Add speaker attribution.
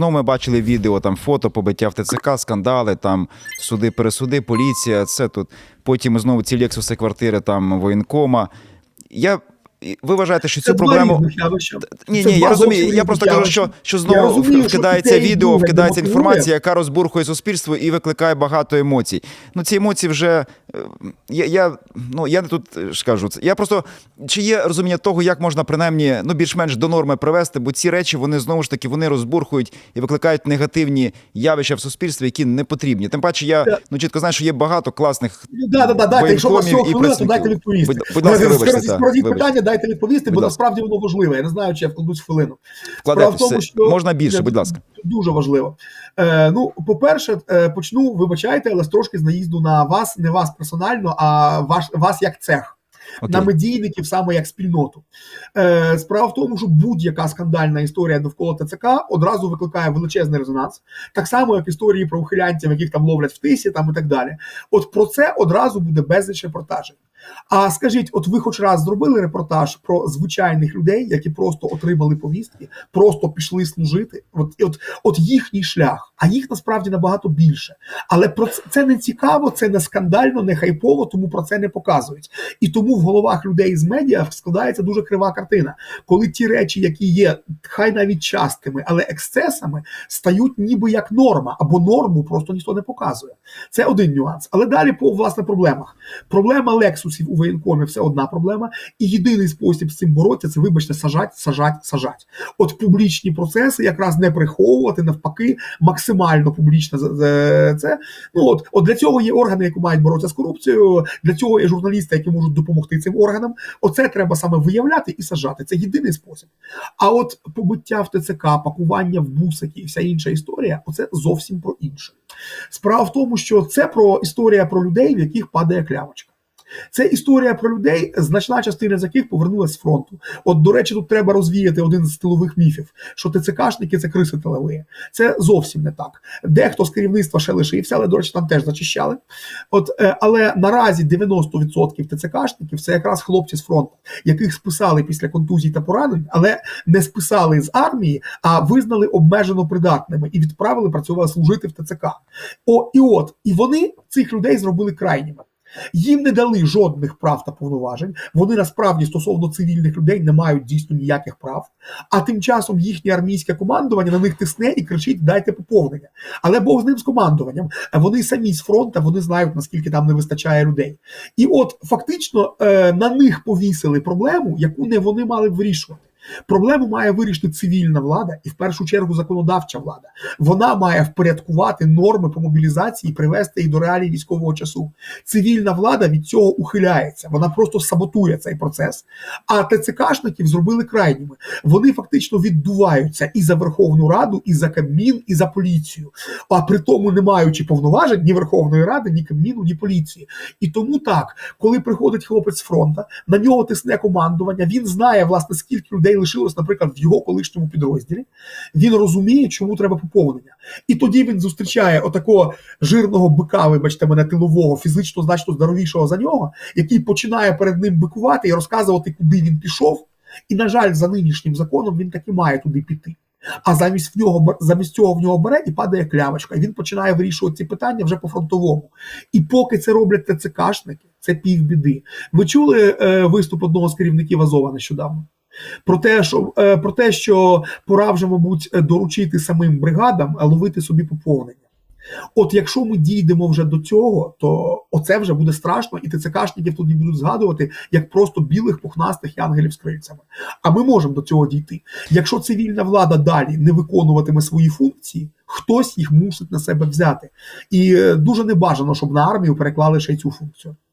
Speaker 1: Ну, ми бачили відео, там фото, побиття в ТЦК, скандали, там суди, пересуди, поліція. Це тут. Потім знову ці лексуси, квартири, там воєнкома. Я. Ви вважаєте, що цю
Speaker 2: Це
Speaker 1: проблему. Ні,
Speaker 2: Це
Speaker 1: ні, я розумію. Я просто кажу, що, що знову
Speaker 2: розумію,
Speaker 1: в-
Speaker 2: що
Speaker 1: вкидається відео, вкидається інформація, яка розбурхує суспільство і викликає багато емоцій. Ну, ці емоції вже. Е, Я, я, ну, я не тут е, ж кажу це. Я просто чи є розуміння того, як можна принаймні ну, більш-менш до норми привести, бо ці речі вони знову ж таки вони розбурхують і викликають негативні явища в суспільстві, які не потрібні. Тим паче, я ну чітко знаю, що є багато класних
Speaker 2: Ну, да, да, да, дайте, якщо у вас всього хвилина, то дайте відповісти.
Speaker 1: Будь- будь ласка,
Speaker 2: Е,
Speaker 1: вибачте, вибачте.
Speaker 2: питання, дайте відповісти, бо насправді воно важливе. Я не знаю, чи я вкладусь хвилину. Справа в тому, що-
Speaker 1: Можна більше, будь ласка.
Speaker 2: Дуже важливо. Е, ну, по-перше, е, почну, вибачайте, але трошки з наїзду на вас, не вас персонально, а ваш, вас як цех.
Speaker 1: Okay.
Speaker 2: на медійників саме як спільноту. Е, справа в тому, що будь-яка скандальна історія довкола ТЦК одразу викликає величезний резонанс, так само як історії про ухилянців, яких там ловлять в тисі, там і так далі. От про це одразу буде безліч репортажів. А скажіть, от ви хоч раз зробили репортаж про звичайних людей, які просто отримали повістки, просто пішли служити? От, от, от їхній шлях, а їх насправді набагато більше. Але про це, це не цікаво, це не скандально, не хайпово, тому про це не показують. І тому в головах людей з медіа складається дуже крива картина, коли ті речі, які є, хай навіть частими, але ексцесами, стають ніби як норма, або норму просто ніхто не показує. Це один нюанс. Але далі по власне проблемах. Проблема лексусів у воєнкомі все одна проблема, і єдиний спосіб з цим боротися це, вибачте, сажать, сажать, сажать. От публічні процеси якраз не приховувати, навпаки, максимально публічно це. Ну от, от для цього є органи, які мають боротися з корупцією. Для цього є журналісти, які можуть допомогти цим органам. Оце треба саме виявляти і сажати. Це єдиний спосіб. А от побиття в ТЦК, пакування в бусики і вся інша історія, оце зовсім про інше. Справа в тому, що це про історія про людей, в яких падає клямочка. Це історія про людей, значна частина з яких повернулася з фронту. От, до речі, тут треба розвіяти один з тилових міфів, що ТЦКшники це криси тилові. Це зовсім не так. Дехто з керівництва ще лишився, але, до речі, там теж зачищали. От, е, але наразі 90% ТЦКшників це якраз хлопці з фронту, яких списали після контузій та поранень, але не списали з армії, а визнали обмежено придатними і відправили працювати служити в ТЦК. О, і от, і вони цих людей зробили крайніми. Їм не дали жодних прав та повноважень. Вони насправді стосовно цивільних людей не мають дійсно ніяких прав. А тим часом їхнє армійське командування на них тисне і кричить: дайте поповнення. Але Бог з ним з командуванням. Вони самі з фронту, вони знають наскільки там не вистачає людей. І от фактично е, на них повісили проблему, яку не вони мали б вирішувати. Проблему має вирішити цивільна влада і в першу чергу законодавча влада. Вона має впорядкувати норми по мобілізації і привести їх до реалій військового часу. Цивільна влада від цього ухиляється. Вона просто саботує цей процес. А ТЦКшників зробили крайніми. Вони фактично віддуваються і за Верховну Раду, і за Кабмін, і за поліцію. А при тому не маючи повноважень ні Верховної Ради, ні Кабміну, ні поліції. І тому так, коли приходить хлопець з фронта, на нього тисне командування. Він знає, власне, скільки людей лишилось, наприклад, в його колишньому підрозділі. Він розуміє, чому треба поповнення. І тоді він зустрічає отакого жирного бика, вибачте мене, тилового, фізично значно здоровішого за нього, який починає перед ним бикувати і розказувати, куди він пішов. І, на жаль, за нинішнім законом він таки має туди піти. А замість в нього замість цього в нього бере і падає клявочка, і він починає вирішувати ці питання вже по фронтовому. І поки це роблять ТЦКшники, це півбіди. Ви чули е, виступ одного з керівників Азова нещодавно? Про те, що е, про те, що пора вже, мабуть, доручити самим бригадам е, ловити собі поповнення. От якщо ми дійдемо вже до цього, то оце вже буде страшно, і ТЦКшників тоді будуть згадувати як просто білих пухнастих янголів з крильцями. А ми можемо до цього дійти. Якщо цивільна влада далі не виконуватиме свої функції, хтось їх мусить на себе взяти. І е, дуже небажано, щоб на армію переклали ще й цю функцію.